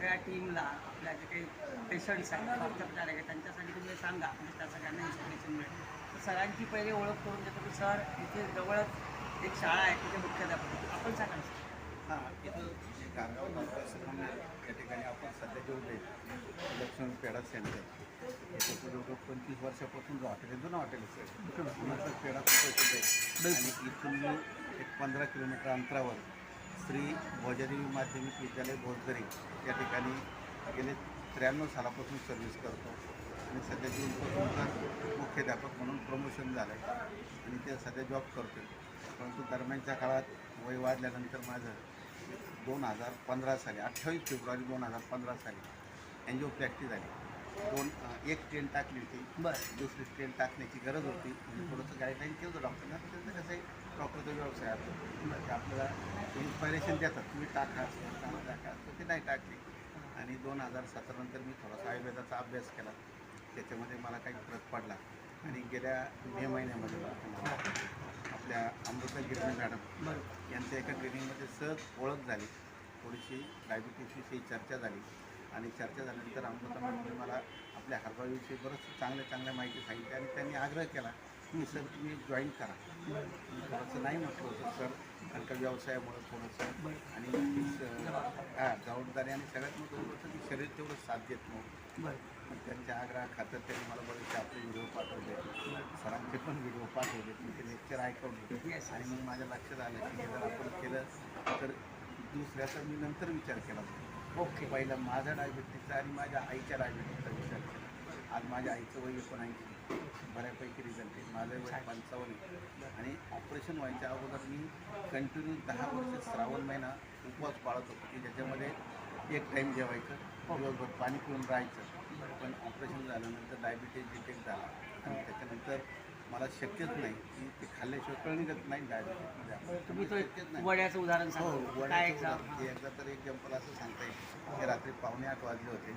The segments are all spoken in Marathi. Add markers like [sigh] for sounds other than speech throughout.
सगळ्या टीमला आपल्या जे काही पेशंट्स आहेत स्वास्थ्यपचार आहेत त्यांच्यासाठी तुम्ही सांगा. म्हणजे त्या सगळ्यांना इन्फॉर्मेशन मिळेल. तर सरांची पहिले ओळख करून देतो की सर इथे जवळच एक शाळा आहे तिथे मुख्याध्यापक आपण सांगा हां इथं जे गारगाव नरसिंह या ठिकाणी आपण सध्या जेवढे उभे आहे, लक्ष्मण पेढा सेंटर. जवळजवळ पंचवीस वर्षापासून जो हॉटेल आहे जुनं हॉटेल असेल सर. पेढा आणि इथून एक पंधरा किलोमीटर अंतरावर श्री भोजनी माध्यमिक विद्यालय भोजगरी या ठिकाणी गेले त्र्याण्णव सालापासून सर्व्हिस करतो. आणि सध्या जूनपासून मुख्याध्यापक म्हणून प्रमोशन झालं आहे आणि ते सध्या जॉब करतो परंतु दरम्यानच्या काळात वय वाढल्यानंतर माझं दोन हजार पंधरा साली अठ्ठावीस फेब्रुवारी दोन हजार पंधरा साली अँजिओप्लॅस्टी झाली. दोन एक ट्रेन टाकली होती. बरं. दुसरी ट्रेन टाकण्याची गरज होती. म्हणजे थोडंसं गाईडलाईन केलं होतं डॉक्टरना तर त्यांचं कसं आहे डॉक्टरचा व्यवसाय असतो आपल्याला इन्स्पायरेशन देतात. तुम्ही टाका असं टाका. टाका असं ते नाही टाकले. आणि दोन हजार सतरानंतर मी थोडासा आयुर्वेदाचा अभ्यास केला. त्याच्यामध्ये मला काही फरक पडला. आणि गेल्या मे महिन्यामध्ये आपल्या अमृता गिरणे मॅडम यांच्या एका ट्रेनिंगमध्ये सहज ओळख झाली. थोडीशी डायबिटीसविषयी चर्चा झाली. आणि चर्चा झाल्यानंतर अमृता मॅडमने मला आपल्या हरबाविषयी बरंच चांगल्या चांगल्या माहिती सांगितली आणि त्यांनी आग्रह केला की सर तुम्ही जॉईन करा. थोडंसं नाही म्हटलं होतं सर कारण का व्यवसायामुळं थोडंसं. आणि हा जबाबदारी आणि सगळ्यात महत्त्वाचं होतं की शरीर तेवढं साथ देत नव्हतं. त्यांच्या आग्रह खातर त्यांनी मला बरेचसे आपले व्हिडिओ पाठवले. सरांचे पण व्हिडिओ पाठवले मी ते लेक्चर ऐकवले. आणि मग माझ्या लक्षात आलं की जर आपण केलं तर दुसऱ्याचा मी नंतर विचार केला. ओके. पहिला माझा डायबिटीसचा आणि माझ्या आईच्या डायबिटीसचा विचार केला. आज माझ्या आईचं वय एकोणऐंशी. बऱ्यापैकी रिझल्ट आहे माझं वय पंचावन्न. आहे आणि ऑपरेशन व्हायच्या अगोदर मी कंटिन्यू दहा वर्ष श्रावण महिना उपवास पाळत होतो. की ज्याच्यामध्ये एक टाईम जेवायचं दिवसभर पाणी पिऊन राहायचं. पण ऑपरेशन झाल्यानंतर डायबिटीज डिटेक्ट झाला. आणि त्याच्यानंतर मला शक्यच नाही. की ते खाल्ल्याशिवाय कळ निघत नाही डायबिटीजमध्ये वड्याचं उदाहरण हो वड्याचं उदाहरण. एकदा तर एक्झाम्पल असं सांगता येईल. की रात्री पावणे आठ वाजले होते.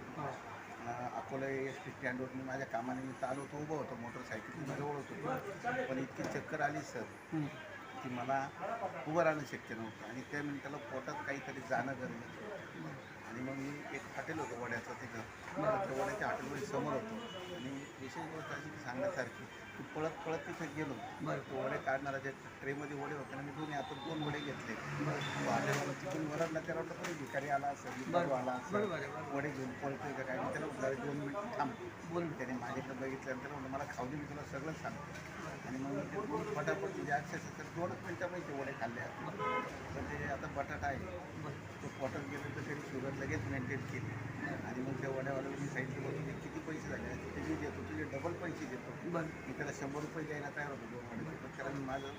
अं, अकोला एस टी स्टँडवर मी माझ्या कामानिमित्त आलो होतो उभं होतो मोटरसायकल मी जवळच होतो. पण इतकी चक्कर आली सर की मला उभं राहणं शक्य नव्हतं. आणि त्या मिनिटाला पोटात काहीतरी जाणं गरजेचं होतं आणि मग मी एक हॉटेल होतं वड्याचं तिथं. त्या वड्याच्या हॉटेलमध्ये समोर होतो. आणि विशेष गोष्ट अशी सांगण्यासारखी पळत पळत तिथं गेलो. बरं. तो वडे काढणारा जे ट्रेमध्ये वडे होते ना मी दोन्ही हातात दोन वडे घेतले. तो हॉटेलवाला तिथून वरडला त्याला वाटलं तरी भिकारी आला असेल भिकारू आला असेल. वडे घेऊन पळतोय का काय? मी त्याला म्हटलं दोन मिनिट थांब. बोल. त्याने माझ्याकडे बघितल्यानंतर म्हणलं मला खाऊ दे मी तुला सगळं सांगतो. आणि मग मी ते दोन फटाफट म्हणजे अक्षरशः तर दोनच मिनिटामध्ये ते वडे खाल्ले. म्हणजे आता बटाटा आहे. तो पोटात गेलं तर त्यांनी शुगर लगेच मेंटेन केली. आणि मग त्या वड्यावाल्याला मी सांगितलं बघ तुझे किती पैसे झाले ते मी देतो तुझे डबल पैसे देतो. बरं. मी त्याला शंभर रुपये द्यायला तयार होतो वड्याचे पण त्याला मी माझं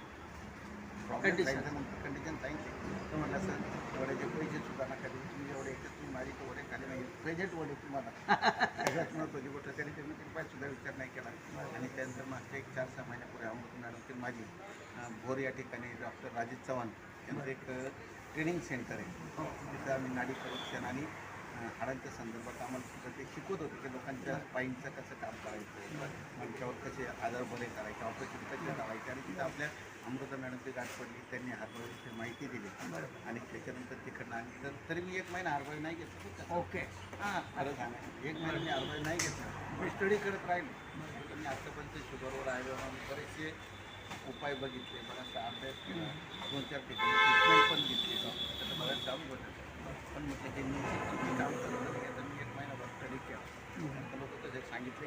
प्रॉब्लेम Condition. सांगितल्यानंतर कंडिशन सांगितली. तर म्हटलं सर वड्याचे पैसे सुद्धा नका देऊ. तुम्ही एवढे येते तुम्ही माझे ते वडे खाले नाही प्रेझेंट वडे तुम्हाला. [laughs] सगळ्यात महत्त्वाची गोष्ट त्याने त्यांनी रुपयात सुद्धा विचार नाही केला. आणि त्यानंतर मागच्या एक चार सहा महिन्यापूर्वी अमृत मॅडम ते माझी भोर या ठिकाणी डॉक्टर राजेश चव्हाण यांचं एक ट्रेनिंग सेंटर आहे. तिथं आम्ही नाडी परीक्षण आणि हाडांच्या संदर्भात आम्हाला ते शिकवत होते की लोकांच्या पाईंचं कसं काम करायचं त्यांच्यावर कसे आजार बरे करायचे ऑपरेशन कसे करायचे आणि तिथं आपल्या अमृता मॅडमची गाठ पडली त्यांनी हार्बळीची माहिती दिली. आणि त्याच्यानंतर तिकडनं आणि तर तरी मी एक महिना हार्बळी नाही घेतलं ओके. हां खरं सांगा. एक महिना मी हार्बळी नाही घेतलं. मी स्टडी करत राहिलो. तर मी आतापर्यंत शुगरवर आयुर्वेदावर बरेचसे उपाय बघितले बराचसा अभ्यास केला. दोन चार ठिकाणी ट्रीटमेंट पण घेतली. त्याचं बऱ्याच चालू होतं. पण म्हटलं निश्चित तुम्ही काम एक महिनाभर स्टडी केला तर लोक कसे सांगितले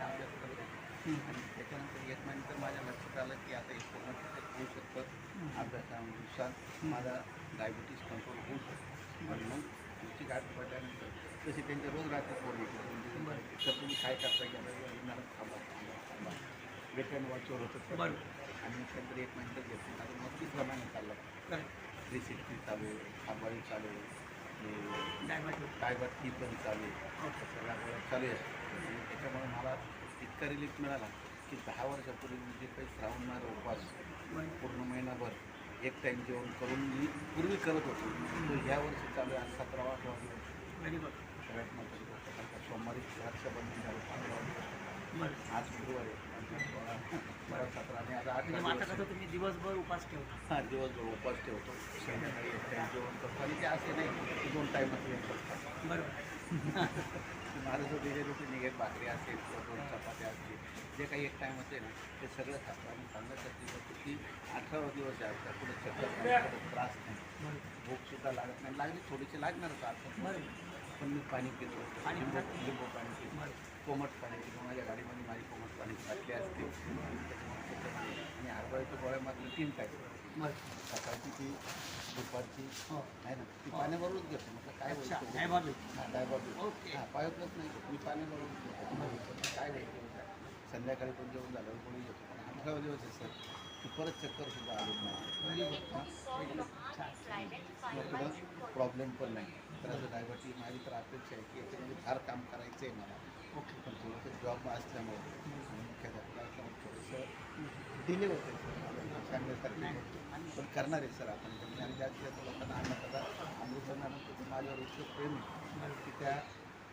अभ्यास करत होतो आणि त्याच्यानंतर एक महिन्यानंतर आता हे पूर्ण होऊ शकतं कंट्रोल होऊ रोज रात्री फ़ोन येते तर तुम्ही काय करता गेलं थांबा थांबा वेट वॉचवर होतं बरं. आणि नंतर एक मिनटं घेतली आता मग प्रमाणे थ्री सिक्स्टी चालू आहे हाबाळी चालू आहे डायबर टी पण चालू आहे. सगळ्या गोळ्या चालू आणि त्याच्यामुळे मला इतका रिलीफ मिळाला की दहा वर्षापूर्वी मी जे काही श्रावण माझा उपवास पूर्ण महिनाभर एक टाईम जेवण करून मी पूर्वी करत होतो. तो ह्या वर्षी चालू आहे आज सतरावा अठरा सगळ्यात महत्त्वाची गोष्ट का सोमवारी रक्षाबंधन झालं पंधरा आज गुरुवार आहे आता कसं तुम्ही दिवसभर उपास ठेवता? हा दिवसभर उपास ठेवतो. संध्याकाळी एक टाईम जेवण करतो. आणि ते असे नाही दोन टाईमात जेवण करतात बरोबर. [laughs] माझं जो डेली रुटीन निघेल भाकरी असेल किंवा दोन चपात्या असतील जे काही एक टाईम होते ना ते सगळं खातो. आणि सांगण्यासाठी होतं की अठरावा दिवस आहे पुढे चक्कर त्रास नाही. भूकसुद्धा लागत नाही. लागली थोडीशी लागणारच अर्थात बरं पण मी पाणी पितो. पाणी लिंबू पाणी पितो. कोमट पाणी पितो. माझ्या गाडीमध्ये माझी कोमट पाणी बाटली असते. आणि आणि हरभऱ्याच्या गोळ्यामधलं तीन टाईप बरं. सकाळची ती दुपारची. हो. आहे ना? ती पाण्याबरोबरच घेतो. म्हटलं काय काय बाबी हां. हां नाही. मी पाण्याबरोबर घेतो. काय होईल संध्याकाळी पण जेवण झाल्यावर गोळी घेतो. पण दिवस आहे सर. की परत चक्कर सुद्धा आलेच नाही. प्रॉब्लेम पण नाही. असं डायबेटीज माझी तर अपेक्षा आहे की याच्यामध्ये फार काम करायचं आहे मला. ओके. पण थोडंसं जॉब असल्यामुळे. मुख्याध्यापकाला थोडंसं डिले होतं सांगण्यासारखं. पण करणार आहे सर आपण. आणि जास्तीत जास्त लोकांना आणण्यात आता अमृत मॅडमचं माझ्यावर इतकं प्रेम आहे की त्या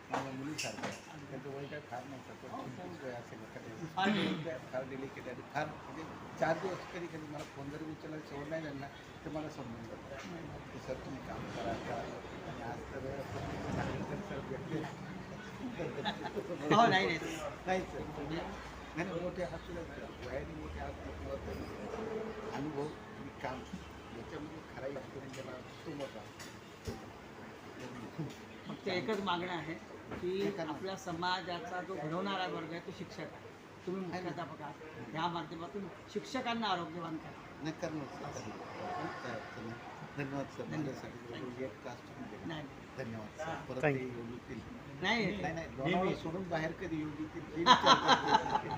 माझ्या मुलीसारखं. आणि त्यांचं वय काय फार नव्हतं वय असेल एखाद्या फार डिले केले आणि फार म्हणजे चार दिवस कधी कधी मला फोन जरी उचलला सवड नाही त्यांना तर मला समजून जातं की सर तुम्ही काम करा करा. हो नाही नाही. नाही मोठे द्या वयाने मोठे ते अनुभव आणि काम. याच्यामध्ये खरा एक्सपिरियन्स ज्याला तो मोठा. फक्त एकच मागणं आहे की आपल्या समाजाचा जो घडवणारा वर्ग आहे तो शिक्षक आहे. तुम्ही मुख्याध्यापक आहात या माध्यमातून शिक्षकांना आरोग्यवान करा. नाही करणार सर करणार. काय अडचण नाही. धन्यवाद सर माझ्यासाठी एक दिला. नाही धन्यवाद सर परत ते येऊन येतील नाही नाही नाही लोणावळा सोडून बाहेर कधी येऊ देतील हे [laughs] विचार करते.